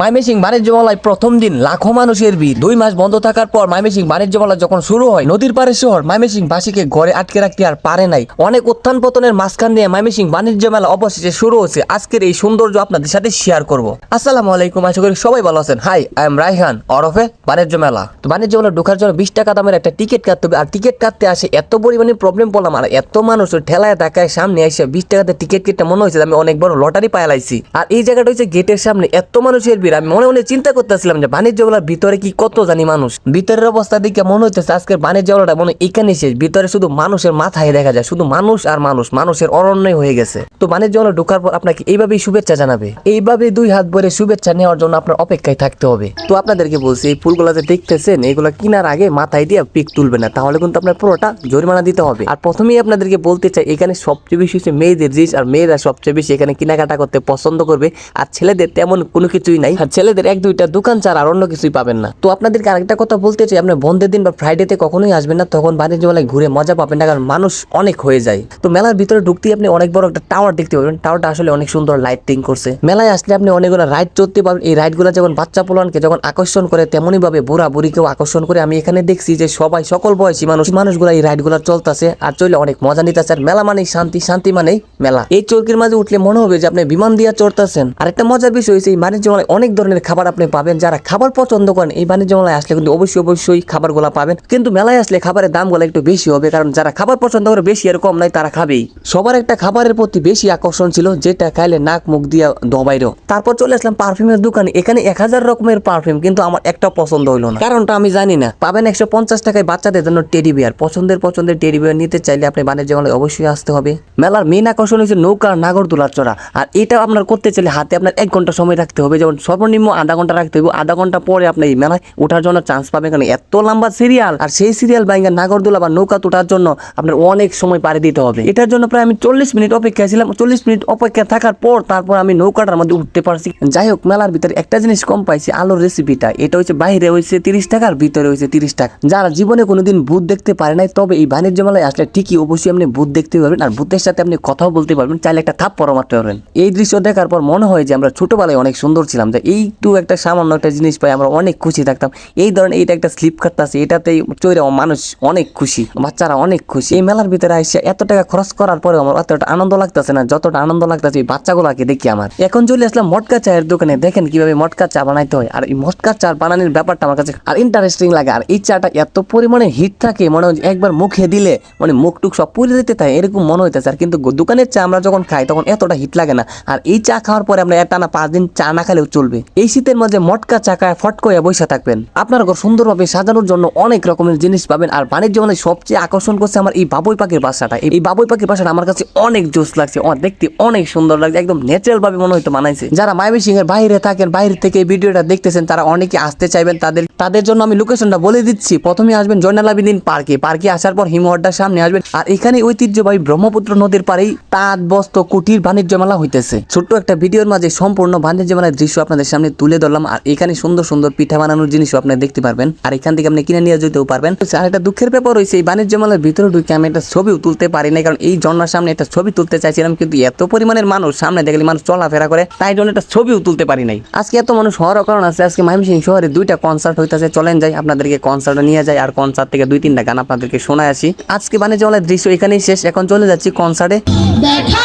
মাইমেসিং বাণিজ্য মেলায় প্রথম দিন লাখো মানুষের ভিড়। দুই মাস বন্ধ থাকার পর মাইমেসিং বাণিজ্য মেলা যখন শুরু হয়, নদীর পাড়ের শহর, মাইমেসিং বাসীকে ঘরে আটকে রাখতে আর পারে নাই। অনেক উত্থান পতনের মাঝখান দিয়ে মাইমেসিং বাণিজ্য মেলা অবশেষে শুরু হচ্ছে আজকের এই সৌন্দর্য আপনাদের সাথে শেয়ার করব। আসসালামু আলাইকুম, আশা করি সবাই ভালো আছেন। হাই আই এম রাইহান অরফে বাণিজ্য মেলা তো বাণিজ্য মেলা ঢোকার জন্য বিশ টাকা দামের একটা টিকিট কাটতে হবে। আর টিকিট কাটতে আসে এত পরিমাণে প্রবলেম পড়লাম আর এত মানুষ ঠেলায় টাকায় সামনে এসে বিশ টাকাতে টিকিট কেটে মনে হয়েছে আমি অনেক বড় লটারি পাইলাইছি আর এই জায়গাটা হচ্ছে গেটের সামনে। এত মানুষের ভিড় আমি মনে মনে চিন্তা করতেছিলাম যে বাণিজ্য মেলার ভিতরে কি কত জানি মানুষ। ভিতরের অবস্থা দেখে মনে হইতেছে আজকের বাণিজ্য মেলাটা মনে এখানে শেষ। ভিতরে শুধু মানুষের মাথায় দেখা যায়, শুধু মানুষ আর মানুষ, মানুষের অরণ্যই হয়ে গেছে। তো বাণিজ্য মেলা ঢোকার পর আপনাকে এইভাবেই শুভেচ্ছা জানাবে। এইভাবে দুই হাত ভরে শুভেচ্ছা নেওয়ার জন্য আপনার অপেক্ষায় থাকতে হবে। তো আপনাদেরকে বলছি, এই ফুলগুলো যে দেখতেছেন, এগুলো কেনার আগে মাথায় দিয়ে পিক তুলবে না, তাহলে কিন্তু আপনার পুরোটা জরিমানা দিতে হবে। আর প্রথমেই আপনাদেরকে বলতে চাই, এখানে সবচেয়ে বেশি হচ্ছে মেয়েদের জিনিস, আর মেয়েরা সবচেয়ে বেশি এখানে কেনাকাটা করতে পছন্দ করবে। আর ছেলেদের তেমন কোনো কিছুই নাই। আর ছেলেদের এক, দুইটা দোকান ছাড়া আর অন্য কিছুই পাবেন না। তো আপনাদেরকে আরেকটা কথা বলতে চাই আপনার বন্ধের দিন বা ফ্রাইডেতে কখনোই আসবেন না, তখন বাণিজ্য মেলায় ঘুরে মজা পাবেন না, কারণ মানুষ অনেক হয়ে যায়। তো মেলার ভিতরে ঢুকতেই আপনি অনেক বড় একটা টাওয়ার দেখতে পাবেন। টাওয়ারটা আসলে অনেক সুন্দর লাইটিং করছে। মেলায় আসলে আপনি অনেকগুলো রাইড চড়তে পারবেন এই রাইডগুলো যেমন বাচ্চা পোলানকে যখন আকর্ষণ করে তেমনই ভাবে বুড়া বুড়িকেও আকর্ষণ করে আমি এখানে দেখছি যে সবাই, সকল বয়সী মানুষ, মানুষগুলো এই রাইডগুলো চলতেছে আর চলে অনেক মজা নিতেছে আর মেলা মানেই শান্তি শান্তি মানেই মেলা। এই চৌকির মাঝে উঠলে মনে হবে যে আপনি বিমান দিয়ে চড়তেছেন। আর একটা মজার বিষয় হয়েছে এই বাণিজ্য মেলায় ধরনের খাবার আপনি পাবেন। যারা খাবার পছন্দ করেন, এই বাণিজ্য মেলায় আসলে কিন্তু অবশ্যই অবশ্যই খাবারগুলো পাবেন। কিন্তু মেলায় আসলে খাবারের দামগুলো একটু বেশি হবে, কারণ যারা খাবার পছন্দ করে বেশি আর কম নাই, তারা খাবেই। সবার একটা খাবারের প্রতি বেশি আকর্ষণ ছিল, যেটা খাইলে নাক, মুখ দিয়া দবাইরো। তারপর চলে আসলাম পারফিউমের দোকানে। এখানে এক হাজার রকমের পারফিউম, কিন্তু আমার একটা পছন্দ হইল না। কারণটা আমি জানি না। পাবেন একশো পঞ্চাশ টাকায় বাচ্চাদের জন্য টেডি বিয়ার। পছন্দের পছন্দের টেডি বিয়ার নিতে চাইলে আপনি বাণিজ্য মেলায় অবশ্যই আসতে হবে। মেলার মেন আকর্ষণ হচ্ছে নৌকা নাগরদোলার চড়া। আর এটা আপনার করতে চাইলে হাতে আপনার এক ঘণ্টা সময় রাখতে হবে। যেমন সর্বনিম্ন আধা ঘণ্টা রাখতে হবে আধা ঘণ্টা পরে আপনি এই মেলায় ওঠার জন্য চান্স পাবেন। কারণ এত লম্বা সিরিয়াল আর সেই সিরিয়াল বাইঙ্গা নাগরদোলা বা নৌকা তোঠার জন্য আপনার অনেক সময় পাড়ি দিতে হবে। এটার জন্য প্রায় আমি চল্লিশ মিনিট অপেক্ষা ছিলাম। চল্লিশ মিনিট অপেক্ষা থাকার পর তারপর আমি নৌকাটার মধ্যে উঠতে পারছি। যাই হোক, মেলার ভিতরে একটা জিনিস কম পাইছি, আলোর রেসিপিটা এটা হচ্ছে বাইরে হয়েছে তিরিশ টাকার, ভিতরে হয়েছে তিরিশ টাকা। যারা জীবনে কোনোদিন ভূত দেখতে পারে নাই, তবে এই বাণিজ্য মেলায় আসলে ঠিকই অবশ্যই আপনি ভূত দেখতে পারবেন। আর ভূতের সাথে আপনি কথাও বলতে পারবেন। চাইলে একটা থাপ পরো মারতে পারবেন। এই দৃশ্য দেখার পর মনে হয় যে আমরা ছোটবেলায় অনেক সুন্দর ছিলাম। যে এইটু একটা সামান্য একটা জিনিস পাই, আমরা অনেক খুশি থাকতাম। এই ধরনের এইটা একটা স্লিপ কাটতে আছে, এটাতেই চৈরে মানুষ অনেক খুশি, বাচ্চারা অনেক খুশি। এই মেলার ভিতরে আসছে এত টাকা খরচ করার পরে আমার এতটা আনন্দ লাগতেছে না, যতটা আনন্দ লাগতেছে এই বাচ্চাগুলোকে দেখি আমার। এখন চলে আসলাম মটকা চায়ের দোকানে, দেখেন কীভাবে মটকা চা বানাইতে হয়। আর এই মটকা চা বানানোর ব্যাপারটা আমার কাছে আর ইন্টারেস্টিং লাগে, আর এই চাটা এত পরিমাণে হিট থাকে, মনে হয় একবার মুখে দিলে মানে মুখ টুক সব পুড়ে দিতে থাকে, এরকম মনে হইতেছে। আর কিন্তু দোকানের চা আমরা যখন খাই, তখন এতটা হিট লাগে না। আর এই চা খাওয়ার পরে আমরা একটা না পাঁচ দিন চা না খেলেও চলবে। এই শীতের মাঝে মটকা চা খায় ফট করে বসে থাকবেন। আপনার ঘর সুন্দরভাবে সাজানোর জন্য অনেক রকমের জিনিস পাবেন আর বাণিজ্য মানে সবচেয়ে আকর্ষণ করছে আমার এই বাবুই পাখির বাসাটা। এই বাবুই পাখির বাসাটা আমার কাছে অনেক জোস লাগছে ও দেখতে অনেক সুন্দর লাগছে, একদম ন্যাচারাল ভাবে মনে হয়তো বানাইছে। যারা মাইমি সিং এর বাইরে থাকেন, বাইরে থেকে ভিডিওটা দেখতেছেন, তারা অনেকে আসতে চাইবেন, তাদের তাদের জন্য আমি লোকেশনটা বলে দিচ্ছি। প্রথমে আসবেন জয়নাল আবিদিন পার্কে। পার্কে আসার পর হিমহড্ডার সামনে আসবেন আর এখানে ঐতিহ্যবাহী ব্রহ্মপুত্র নদীর পাড়েই তাঁত বস্ত্র কুটির বাণিজ্য মেলা হইতেছে। ছোট্ট একটা ভিডিওর মাঝে সম্পূর্ণ বাণিজ্য মেলার দৃশ্য আপনাদের সামনে তুলে ধরলাম। আর এখানে সুন্দর সুন্দর পিঠা বানানোর জিনিসও আপনি দেখতে পারবেন। আর এখান থেকে আপনি কিনে নিয়ে যেতেও পারবেন। আর একটা দুঃখের ব্যাপার হয়েছে এই বাণিজ্য মেলার ভিতরে ঢুকে আমি একটা ছবিও তুলতে পারি না কারণ এই ঝর্ণার সামনে একটা ছবি তুলতে চাইছিলাম, কিন্তু এত পরিমাণের মানুষ সামনে দেখলে মানুষ চলাফেরা করে, তাই জন্য একটা ছবিও তুলতে পারি নাই। আজকে এত মানুষ হওয়ার কারণ আছে, আজকে ময়মনসিংহ শহরে দুইটা কনসার্ট হইতেছে, চলেন যাই, আপনাদেরকে কনসার্টে নিয়ে যাই, আর কনসার্ট থেকে দুই, তিনটা গান আপনাদেরকে শোনায় আসি। আজকে বাণিজ্য মেলার দৃশ্য এখানেই শেষ, এখন চলে যাচ্ছি কনসার্টে দেখা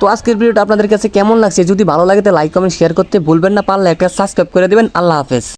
তো আজকের ভিডিওটা আপনাদের কাছে কেমন লাগছে? যদি ভালো লাগে তো লাইক কমেন্ট শেয়ার করতে ভুলবেন না। পারলে একটা সাবস্ক্রাইব করে দেবেন। আল্লাহ হাফেজ।